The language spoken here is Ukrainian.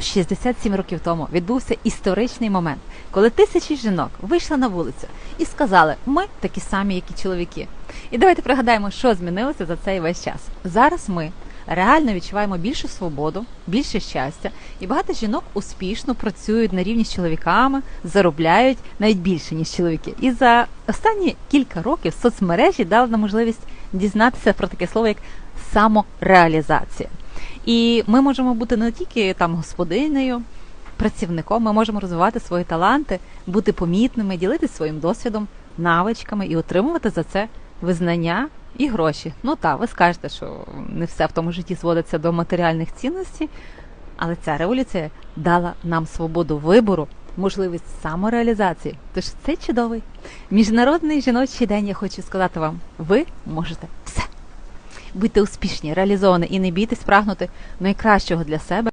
167 років тому відбувся історичний момент, коли тисячі жінок вийшли на вулицю і сказали: ми такі самі, як і чоловіки. І давайте пригадаємо, що змінилося за цей весь час. Зараз ми реально відчуваємо більшу свободу, більше щастя, і багато жінок успішно працюють на рівні з чоловіками, заробляють навіть більше ніж чоловіки. І за останні кілька років соцмережі дали нам можливість дізнатися про таке слово як самореалізація. І ми можемо бути не тільки там господинею, працівником, ми можемо розвивати свої таланти, бути помітними, ділитися своїм досвідом, навичками і отримувати за це визнання і гроші. Ну так, ви скажете, що не все в тому житті зводиться до матеріальних цінностей, але ця революція дала нам свободу вибору, можливість самореалізації. Тож це чудовий міжнародний жіночий день. Я хочу сказати вам: ви можете. Будьте успішні, реалізовані і не бійтесь прагнути найкращого для себе.